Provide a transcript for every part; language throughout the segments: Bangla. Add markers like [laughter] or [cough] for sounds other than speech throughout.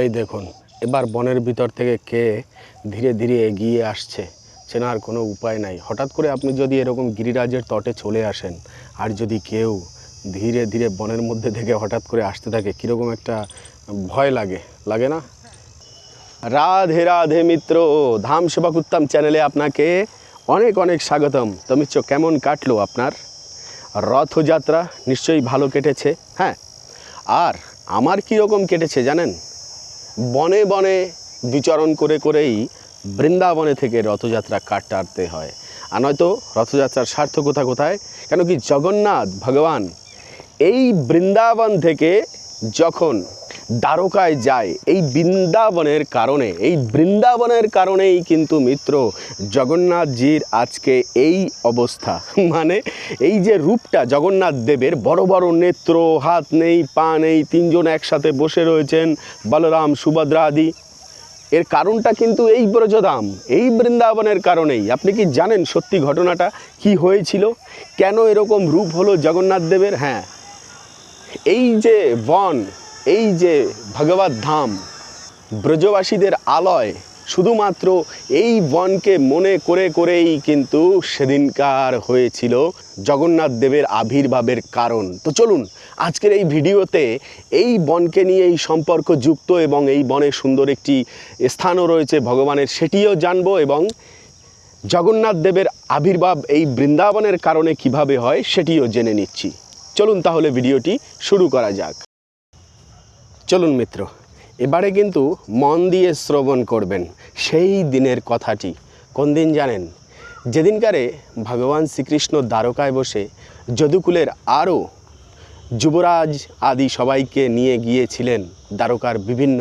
এই দেখুন, এবার বনের ভিতর থেকে কে ধীরে ধীরে এগিয়ে আসছে, চেনার কোনো উপায় নাই। হঠাৎ করে আপনি যদি এরকম গিরিরাজের তটে চলে আসেন, আর যদি কেউ ধীরে ধীরে বনের মধ্যে থেকে হঠাৎ করে আসতে থাকে, কীরকম একটা ভয় লাগে লাগে না? রাধে রাধে মিত্র, ধাম সেবাকুত্তম চ্যানেলে আপনাকে অনেক অনেক স্বাগতম। তো মিত্র কেমন কাটলো আপনার? রথযাত্রা নিশ্চয়ই ভালো কেটেছে হ্যাঁ? আর আমার কীরকম কেটেছে জানেন? বনে বনে বিচরণ করে করেই বৃন্দাবনে থেকে রথযাত্রা কাটাতে হয়। আর নয়তো রথযাত্রার সার্থকতা কোথায়? কেন কি জগন্নাথ, ভগবান এই বৃন্দাবন থেকে যখন দ্বারকায় যায়। এই বৃন্দাবনের কারণে, এই বৃন্দাবনের কারণেই কিন্তু মিত্র জগন্নাথজির আজকে এই অবস্থা। [laughs] মানে এই যে রূপটা জগন্নাথ দেবের, বড় বড় নেত্র, হাত নেই, পা নেই, তিনজন একসাথে বসে রয়েছেন বলরাম, সুভদ্রা আদি। এর কারণটা কিন্তু এই ব্রজধাম, এই বৃন্দাবনের কারণেই। আপনি কি জানেন সত্যি ঘটনাটা? কি হয়েছিল? কেন এরকম রূপ হলো জগন্নাথ দেবের? হ্যাঁ। এই যে বন এই যে ভগবত ধাম, ব্রজবাসীদের আলয়, শুধুমাত্র এই বনকে মনে করে করেই কিন্তু সেদিনকার হয়েছিল জগন্নাথ দেবের আবির্ভাবের কারণ। তো চলুন, আজকের এই ভিডিওতে এই বনকে নিয়ে এই সম্পর্ক যুক্ত এবং এই বনে সুন্দর একটি স্থানও রয়েছে ভগবানের, সেটিও জানব এবং জগন্নাথ দেবের আবির্ভাব এই বৃন্দাবনের কারণে কীভাবে হয় সেটিও জেনে নিচ্ছি। চলুন তাহলে ভিডিওটি শুরু করা যাক। চলুন মিত্র, এবারে কিন্তু মন দিয়ে শ্রবণ করবেন সেই দিনের কথাটি। কোন দিন জানেন? যেদিনকারে ভগবান শ্রীকৃষ্ণ দ্বারকায় বসে যদুকুলের আরও যুবরাজ আদি সবাইকে নিয়ে গিয়েছিলেন দ্বারকার বিভিন্ন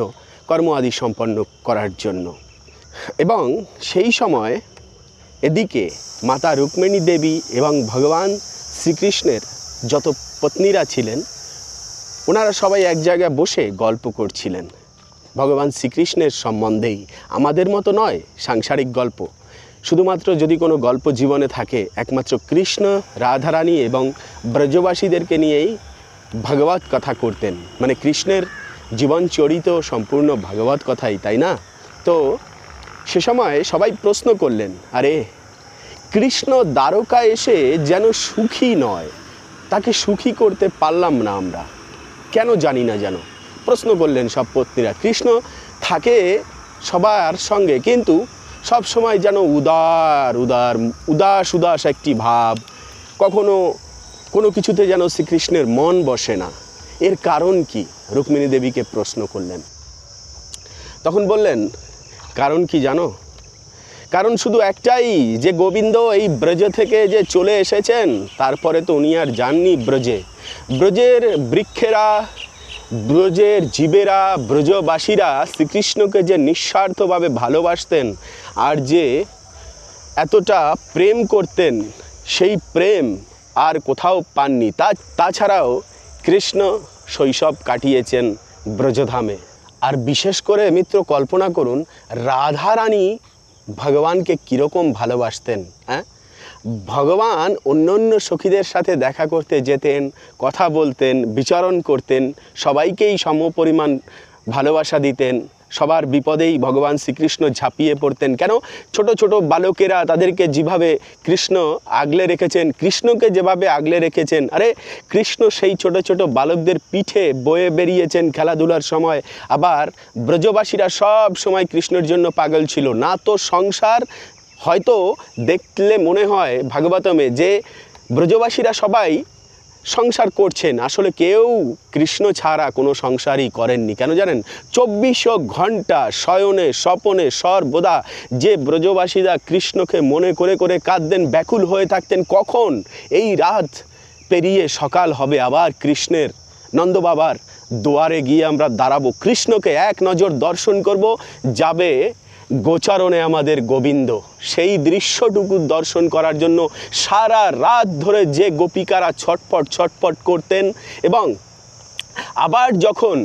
কর্ম আদি সম্পন্ন করার জন্য। এবং সেই সময় এদিকে মাতা রুক্মিণী দেবী এবং ভগবান শ্রীকৃষ্ণের যত পত্নীরা ছিলেন ওনারা সবাই এক জায়গায় বসে গল্প করছিলেন। ভগবান শ্রীকৃষ্ণের সম্বন্ধেই। আমাদের মতো নয়, সাংসারিক গল্প। শুধুমাত্র যদি কোনো গল্প জীবনে থাকে, একমাত্র কৃষ্ণ, রাধারানী এবং ব্রজবাসীদেরকে নিয়েই ভাগবত কথা করতেন। মানে কৃষ্ণের জীবন চরিত সম্পূর্ণ ভাগবত কথাই, তাই না? তো সে সময় সবাই প্রশ্ন করলেন, আরে, কৃষ্ণ দ্বারকা এসে যেন সুখী নয়, তাকে সুখী করতে পারলাম না আমরা। কেন জানি না যেন? প্রশ্ন করলেন সব পত্নীরা কৃষ্ণ থাকে সবার সঙ্গে, কিন্তু সব সময় যেন উদার উদার, উদাস উদাস একটি ভাব। কখনো কোনো কিছুতে যেন শ্রীকৃষ্ণের মন বসে না। এর কারণ কি? রুক্মিণী দেবীকে প্রশ্ন করলেন। তখন বললেন, কারণ কি জানো? কারণ শুধু একটাই, যে গোবিন্দ এই ব্রজ থেকে যে চলে এসেছেন, তারপরে তো উনি আর যাননি ব্রজে। ব্রজের বৃক্ষেরা, ব্রজের জীবেরা, ব্রজবাসীরা শ্রীকৃষ্ণকে যে নিঃস্বার্থভাবে ভালোবাসতেন আর যে এতটা প্রেম করতেন, সেই প্রেম আর কোথাও পাননি। তা, তাছাড়াও কৃষ্ণ শৈশব কাটিয়েছেন ব্রজধামে। আর বিশেষ করে মিত্র কল্পনা করুন, রাধারানী ভগবানকে কীরকম ভালোবাসতেন হ্যাঁ ভগবান অন্য অন্য সখীদের সাথে দেখা করতে যেতেন, কথা বলতেন, বিচরণ করতেন, সবাইকেই সমপরিমাণ ভালোবাসা দিতেন, সবার বিপদেই ভগবান শ্রীকৃষ্ণ ঝাঁপিয়ে পড়তেন। কেন? ছোট ছোট বালকেরা তাদেরকে যেভাবে কৃষ্ণ আগলে রেখেছেন, কৃষ্ণকে যেভাবে আগলে রেখেছেন, আরে কৃষ্ণ সেই ছোট ছোট বালকদের পিঠে বয়ে বেরিয়েছেন খেলাধুলার সময়। আবার ব্রজবাসীরা সব সময় কৃষ্ণের জন্য পাগল ছিল। না তো সংসার হয়তো দেখলে মনে হয় ভাগবতমে যে ব্রজবাসীরা সবাই সংসার করছেন। আসলে কেউ কৃষ্ণ ছাড়া কোনো সংসারই করেননি। কেন জানেন? চব্বিশশো ঘণ্টা শয়নে, স্বপনে, সর্বদা যে ব্রজবাসীরা কৃষ্ণকে মনে করে করে কাঁদতেন, ব্যাকুল হয়ে থাকতেন, কখন? এই রাত পেরিয়ে সকাল হবে আবার কৃষ্ণের নন্দ বাবার দুয়ারে গিয়ে আমরা দাঁড়াবো। কৃষ্ণকে এক নজর দর্শন করব। যাবে গোচারণে আমাদের গোবিন্দ। সেই দৃশ্যটুকু দর্শন করার জন্য সারা রাত ধরে যে গোপিকারা ছটপট ছটপট করতেন এবং আবার যখন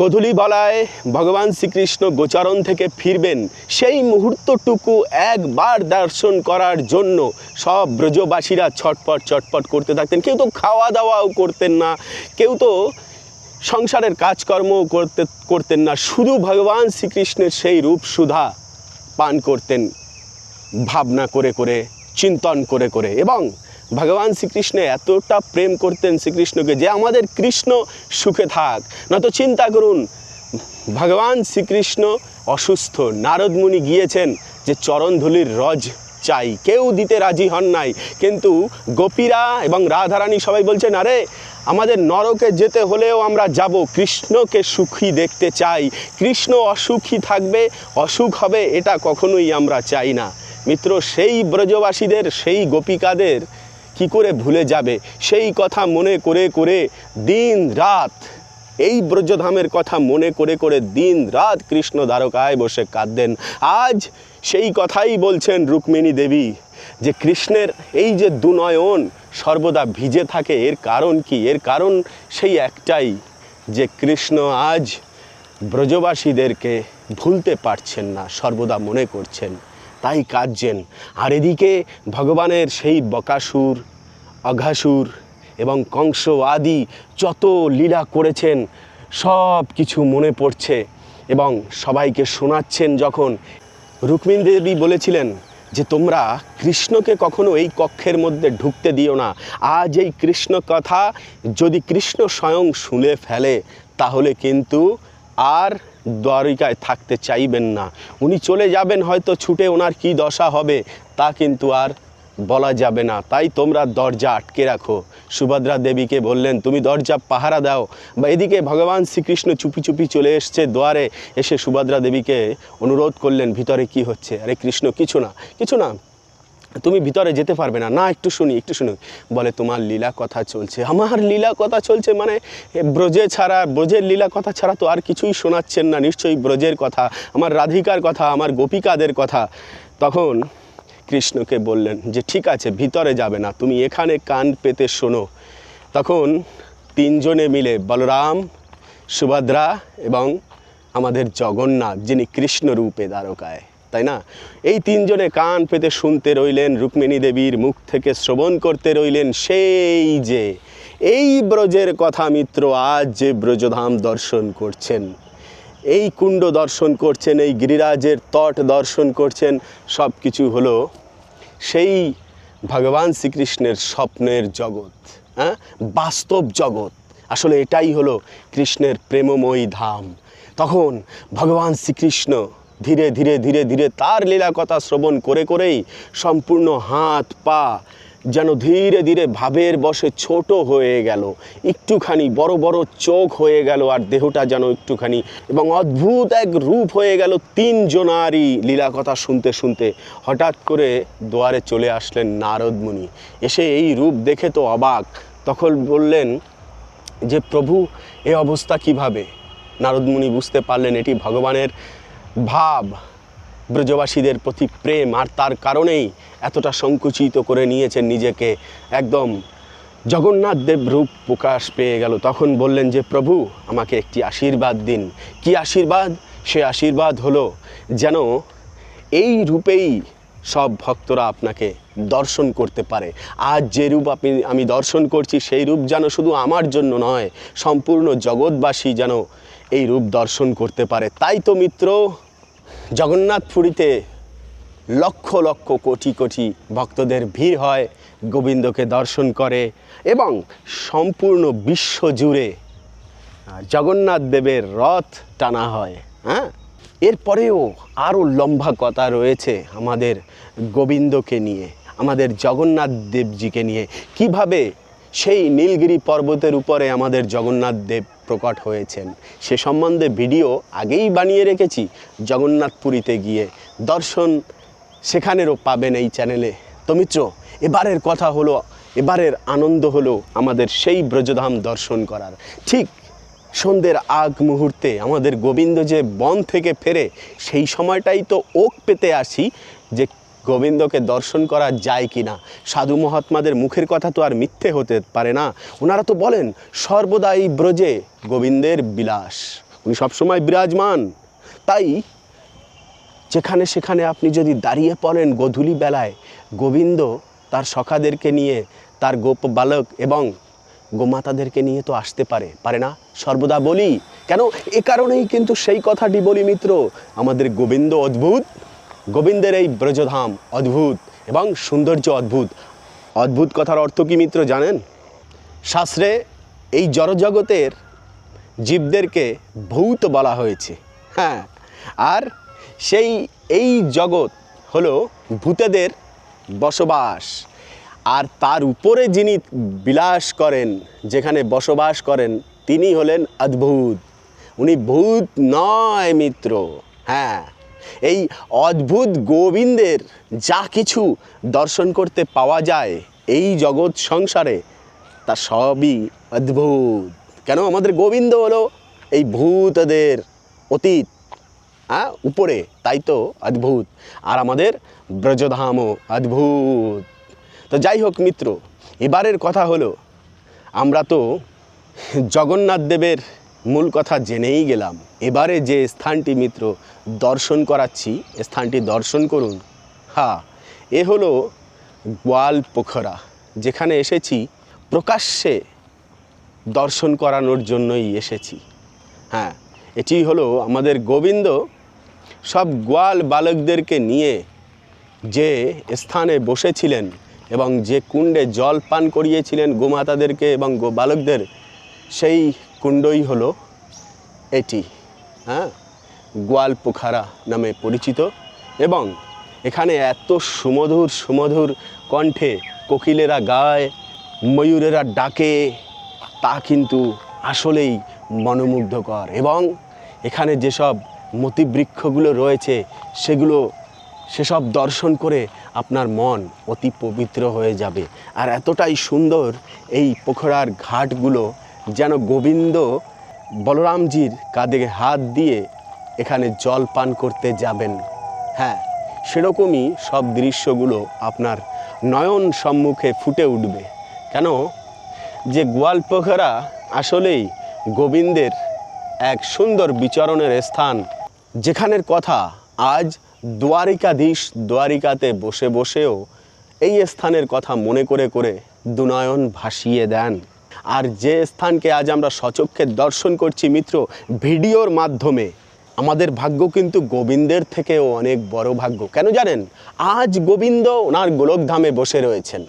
গধূলি বেলায় ভগবান শ্রীকৃষ্ণ গোচারণ থেকে ফিরবেন, সেই মুহূর্তটুকু একবার দর্শন করার জন্য সব ব্রজবাসীরা ছটপট ছটপট করতে থাকতেন। কেউ তো খাওয়া দাওয়াও করতেন না, কেউ তো সংসারের কাজকর্ম করতে, করতেন না। শুধু ভগবান শ্রীকৃষ্ণের সেই রূপ সুধা পান করতেন ভাবনা করে করে, চিন্তন করে করে। এবং ভগবান শ্রীকৃষ্ণ এতটা প্রেম করতেন শ্রীকৃষ্ণকে যে আমাদের কৃষ্ণ সুখে থাক। না তো চিন্তা করুন, ভগবান শ্রীকৃষ্ণ অসুস্থ। নারদমুনি গিয়েছেন যে চরণধুলির রজ চাই। কেউ দিতে রাজি হন নাই। কিন্তু গোপীরা এবং রাধারানী সবাই বলছেন, আরে, আমাদের নরকে যেতে হলেও আমরা যাব। কৃষ্ণকে সুখী দেখতে চাই। কৃষ্ণ অসুখী থাকবে, অসুখ হবে, এটা কখনোই আমরা চাই না। মিত্র, সেই ব্রজবাসীদের, সেই গোপিকাদের কি করে ভুলে যাবে? সেই কথা মনে করে করে দিন রাত এই ব্রজধামের কথা মনে করে করে দিন রাত কৃষ্ণ দ্বারকায় বসে কাঁদতেন। আজ সেই কথাই বলছেন রুক্মিণী দেবী, যে কৃষ্ণের এই যে দুনয়ন সর্বদা ভিজে থাকে, এর কারণ কি? এর কারণ সেই একটাই, যে কৃষ্ণ আজ ব্রজবাসীদেরকে ভুলতে পারছেন না, সর্বদা মনে করছেন, তাই কাঁদছেন। আর এদিকে ভগবানের সেই বকাসুর, অঘাসুর এবং কংস আদি যত লীলা করেছেন, সব কিছু মনে পড়ছে এবং সবাইকে শোনাচ্ছেন যখন। রুক্মিণ দেবী বলেছিলেন যে, তোমরা কৃষ্ণকে কখনো এই কক্ষের মধ্যে ঢুকতে দিও না। আজ এই কৃষ্ণ কথা যদি কৃষ্ণ স্বয়ং শুনে ফেলে, তাহলে কিন্তু আর দ্বারিকায় থাকতে চাইবেন না। উনি চলে যাবেন, হয়তো ছুটে ওনার কি দশা হবে, তা কিন্তু আর বলা যাবে না। তাই তোমরা দরজা আটকে রাখো। সুভদ্রা দেবীকে বললেন, তুমি দরজা পাহারা দাও। বা এদিকে ভগবান শ্রীকৃষ্ণ চুপি চুপি চলে এসছে দুয়ারে। এসে সুভদ্রা দেবীকে অনুরোধ করলেন, ভিতরে কি হচ্ছে? আরে কৃষ্ণ, কিছু না কিছু না। তুমি ভিতরে যেতে পারবে না। না, একটু শুনি একটু শুনি। বলে, তোমার লীলা কথা চলছে। আমার লীলা কথা চলছে মানে ব্রজে ছাড়া, ব্রজের লীলা কথা ছাড়া তো আর কিছুই শোনাচ্ছেন না। নিশ্চয়ই ব্রজের কথা, আমার রাধিকার কথা, আমার গোপিকাদের কথা। তখন কৃষ্ণকে বললেন যে, ঠিক আছে, ভিতরে যাবে না, তুমি এখানে কান পেতে শোনো। তখন তিনজনে মিলে বলরাম, সুভদ্রা এবং আমাদের জগন্নাথ, যিনি কৃষ্ণ রূপে দ্বারকায়, তাই না? এই তিনজনে কান পেতে শুনতে রইলেন, রুক্মিণী দেবীর মুখ থেকে শ্রবণ করতে রইলেন, সেই যে, এই ব্রজের কথা মিত্র, আজ যে ব্রজধাম দর্শন করছেন। এই কুণ্ড দর্শন করছেন, এই গিরিরাজের তট দর্শন করছেন সব কিছু হলো সেই ভগবান শ্রীকৃষ্ণের স্বপ্নের জগৎ হ্যাঁ? বাস্তব জগৎ। আসলে এটাই হলো কৃষ্ণের প্রেমময়ী ধাম। তখন ভগবান শ্রীকৃষ্ণ ধীরে ধীরে ধীরে ধীরে তার লীলা কথা শ্রবণ করে, করেই সম্পূর্ণ হাত, পা যেন ধীরে ধীরে ভাবের বসে ছোট হয়ে গেল। একটুখানি বড় বড় চোখ হয়ে গেল আর দেহটা যেন একটুখানি এবং অদ্ভুত এক রূপ হয়ে গেল তিনজনারই লীলা কথা শুনতে শুনতে। হঠাৎ করে দুয়ারে চলে আসলেন নারদ মুনি। এসে এই রূপ দেখে তো অবাক। তখন বললেন, যে প্রভু, এ অবস্থা কীভাবে? নারদমুনি বুঝতে পারলেন এটি ভগবানের ভাব। ব্রজবাসীদের প্রতি প্রেম আর তার কারণেই এতটা সংকুচিত করে নিয়েছেন নিজেকে। একদম জগন্নাথ দেব রূপ প্রকাশ পেয়ে গেল। তখন বললেন যে, প্রভু, আমাকে একটি আশীর্বাদ দিন। কি আশীর্বাদ? সে আশীর্বাদ হলো যেন এই রূপেই সব ভক্তরা আপনাকে দর্শন করতে পারে। আজ যে রূপ আপনি, আমি দর্শন করছি, সেই রূপ যেন শুধু আমার জন্য নয়, সম্পূর্ণ জগৎবাসী যেন এই রূপ দর্শন করতে পারে। তাই তো মিত্র জগন্নাথপুরীতে লক্ষ লক্ষ কোটি কোটি ভক্তদের ভিড় হয়, গোবিন্দকে দর্শন করে এবং সম্পূর্ণ বিশ্ব জুড়ে জগন্নাথ দেবের রথ টানা হয় হ্যাঁ? এরপরেও আরও লম্বা কথা রয়েছে আমাদের গোবিন্দকে নিয়ে, আমাদের জগন্নাথ দেবজিকে নিয়ে। কীভাবে সেই নীলগিরি পর্বতের উপরে আমাদের জগন্নাথ দেব প্রকট হয়েছেন। সে সম্বন্ধে ভিডিও আগেই বানিয়ে রেখেছি। জগন্নাথপুরীতে গিয়ে দর্শন সেখানেরও পাবেন এই চ্যানেলে। তো মিত্র, এবারের কথা হলো, এবারের আনন্দ হলো আমাদের সেই ব্রজধাম দর্শন করার। ঠিক সন্ধ্যের আগ মুহূর্তে আমাদের গোবিন্দ যে বন থেকে ফেরে, সেই সময়টাই তো ওক পেতে আসি যে গোবিন্দকে দর্শন করা যায় কি না সাধু মহাত্মাদের মুখের কথা তো আর মিথ্যে হতে পারে না। ওনারা তো বলেন সর্বদা এই ব্রজে গোবিন্দের বিলাস। উনি সবসময় বিরাজমান। তাই যেখানে সেখানে আপনি যদি দাঁড়িয়ে পড়েন গধূলি বেলায়, গোবিন্দ তার সখাদেরকে নিয়ে, তার গোপ বালক এবং গোমাতাদেরকে নিয়ে তো আসতে পারে পারে না? সর্বদা বলি। কেন? এ কারণেই কিন্তু সেই কথাটি বলি মিত্র, আমাদের গোবিন্দ অদ্ভুত। গোবিন্দের এই ব্রজধাম অদ্ভুত এবং সৌন্দর্য অদ্ভুত। অদ্ভুত কথার অর্থ কি মিত্র জানেন? শাস্ত্রে এই জড়জগতের জীবদেরকে ভূত বলা হয়েছে। হ্যাঁ আর সেই, এই জগৎ হলো ভূতেদের বসবাস। আর তার উপরে যিনি বিলাস করেন, যেখানে বসবাস করেন, তিনি হলেন অদ্ভুত। উনি ভূত নয় মিত্র। হ্যাঁ এই অদ্ভুত গোবিন্দের যা কিছু দর্শন করতে পাওয়া যায় এই জগৎ সংসারে, তা সবই অদ্ভুত। কেন? আমাদের গোবিন্দ হলো এই ভূতদের অতীত হ্যাঁ? উপরে, তাই তো? অদ্ভুত। আর আমাদের ব্রজধামও অদ্ভুত। তো যাই হোক মিত্র, এবারের কথা হলো, আমরা তো জগন্নাথ দেবের মূল কথা জেনেই গেলাম। এবারে যে স্থানটি মিত্র, দর্শন করাচ্ছি, স্থানটি দর্শন করুন। হ্যাঁ এ হলো গোয়াল পোখরা যেখানে এসেছি, প্রকাশ্যে দর্শন করানোর জন্যই এসেছি। হ্যাঁ এটি হলো আমাদের গোবিন্দ, সব গোয়াল বালকদেরকে নিয়ে যে স্থানে বসেছিলেন এবং যে কুণ্ডে জল পান করিয়েছিলেন গোমাতাদেরকে এবং গো বালকদের সেই কুণ্ডই হলো এটি হ্যাঁ? গোয়াল পোখারা নামে পরিচিত এবং এখানে এত সুমধুর সুমধুর কণ্ঠে কোকিলেরা গায়, ময়ূরেরা ডাকে, তা কিন্তু আসলেই মনোমুগ্ধকর এবং এখানে যেসব মতিবৃক্ষগুলো রয়েছে, সেগুলো, সেসব দর্শন করে আপনার মন অতি পবিত্র হয়ে যাবে। আর এতটাই সুন্দর এই পোখরার ঘাটগুলো যেন গোবিন্দ বলরামজির কাঁধে হাত দিয়ে এখানে জল পান করতে যাবেন। হ্যাঁ সেরকমই সব দৃশ্যগুলো আপনার নয়ন সম্মুখে ফুটে উঠবে। কেন? যে গোয়ালপোখরা আসলেই গোবিন্দের এক সুন্দর বিচরণের স্থান। যেখানের কথা আজ দ্বারিকাধীশ দ্বারিকাতে বসে বসেও এই স্থানের কথা মনে করে করে দুনয়ন ভাসিয়ে দেন। আর যে স্থানকে আজ আমরা সচক্ষে দর্শন করছি মিত্র, ভিডিওর মাধ্যমে, আমাদের ভাগ্য কিন্তু গোবিন্দের থেকেও অনেক বড় ভাগ্য। কেন জানেন? আজ গোবিন্দ ওনার গোলকধামে বসে রয়েছেন।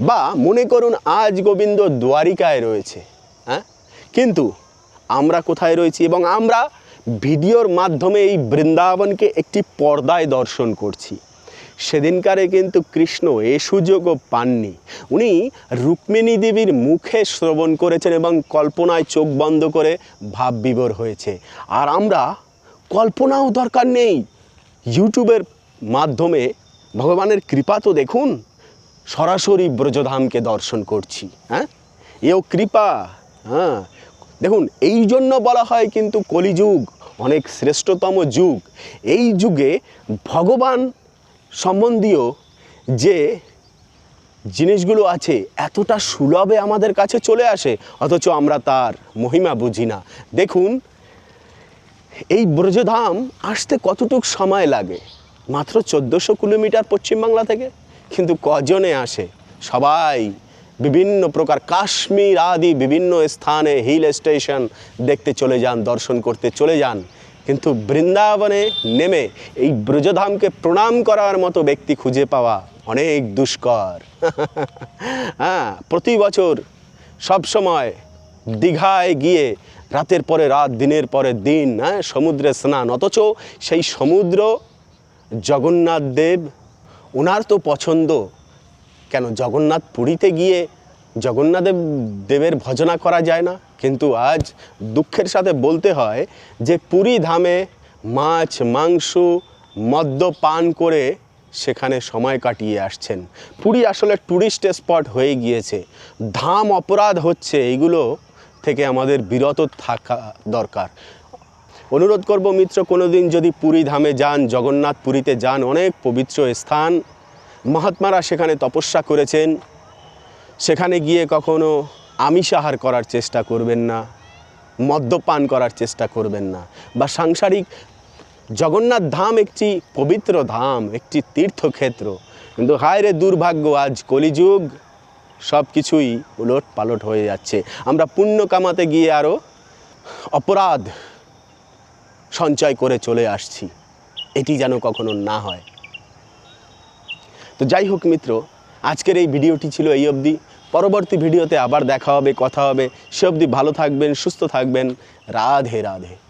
বা মনে করুন, আজ গোবিন্দ দ্বারিকায় রয়েছে হ্যাঁ? কিন্তু আমরা কোথায় রয়েছি এবং আমরা ভিডিওর মাধ্যমে এই বৃন্দাবনকে একটি পর্দায় দর্শন করছি। সেদিনকারে কিন্তু কৃষ্ণ এ সুযোগও পাননি। উনি রুক্মিণী দেবীর মুখে শ্রবণ করেছেন এবং কল্পনায় চোখ বন্ধ করে ভাব বিভোর হয়েছে। আর আমরা কল্পনাও দরকার নেই। ইউটিউবের মাধ্যমে ভগবানের কৃপা তো দেখুন, সরাসরি ব্রজধামকে দর্শন করছি হ্যাঁ? এও কৃপা হ্যাঁ? দেখুন, এই জন্য বলা হয় কিন্তু কলিযুগ অনেক শ্রেষ্ঠতম যুগ। এই যুগে ভগবান সম্বন্ধীয় যে জিনিসগুলো আছে এতটা সুলভে আমাদের কাছে চলে আসে, অথচ আমরা তার মহিমা বুঝি না। দেখুন, এই ব্রজধাম আসতে কতটুক সময় লাগে? মাত্র চোদ্দোশো কিলোমিটার পশ্চিমবাংলা থেকে? কিন্তু কজনে আসে? সবাই বিভিন্ন প্রকার কাশ্মীর আদি বিভিন্ন স্থানে হিল স্টেশন দেখতে চলে যান, দর্শন করতে চলে যান। কিন্তু বৃন্দাবনে নেমে এই ব্রজধামকে প্রণাম করার মতো ব্যক্তি খুঁজে পাওয়া অনেক দুষ্কর। [laughs] হ্যাঁ প্রতি বছর সব সময় দীঘায় গিয়ে রাতের পরে রাত, দিনের পরে দিন হ্যাঁ সমুদ্রে স্নান। অথচ সেই সমুদ্র জগন্নাথ দেব ওনার তো পছন্দ। কেন? জগন্নাথ পুরীতে গিয়ে জগন্নাথ দেব দেবের ভজনা করা যায় না, কিন্তু আজ দুঃখের সাথে বলতে হয় যে পুরী ধামে মাছ, মাংস, মদ্য পান করে সেখানে সময় কাটিয়ে আসছেন। পুরী আসলে ট্যুরিস্ট স্পট হয়ে গিয়েছে। ধাম অপরাধ হচ্ছে এইগুলো থেকে আমাদের বিরত থাকা দরকার। অনুরোধ করব মিত্র, কোনোদিন যদি পুরী ধামে যান জগন্নাথ পুরীতে যান, অনেক পবিত্র স্থান। মহাত্মারা সেখানে তপস্যা করেছেন। সেখানে গিয়ে কখনো আমিষাহার করার চেষ্টা করবেন না, মদ্যপান করার চেষ্টা করবেন না বা সাংসারিক জগন্নাথ ধাম একটি পবিত্র ধাম, একটি তীর্থক্ষেত্র। কিন্তু হায় রে দুর্ভাগ্য, আজ কলিযুগ সব কিছুই উলট পালট হয়ে যাচ্ছে। আমরা পুণ্য কামাতে গিয়ে আরও অপরাধ সঞ্চয় করে চলে আসছি। এটি যেন কখনো না হয়। তো যাই হোক মিত্র, আজকের এই ভিডিওটি ছিল এই অবধি। পরবর্তী ভিডিওতে আবার দেখা হবে, কথা হবে। সে অবধি ভালো থাকবেন, সুস্থ থাকবেন। রাধে রাধে।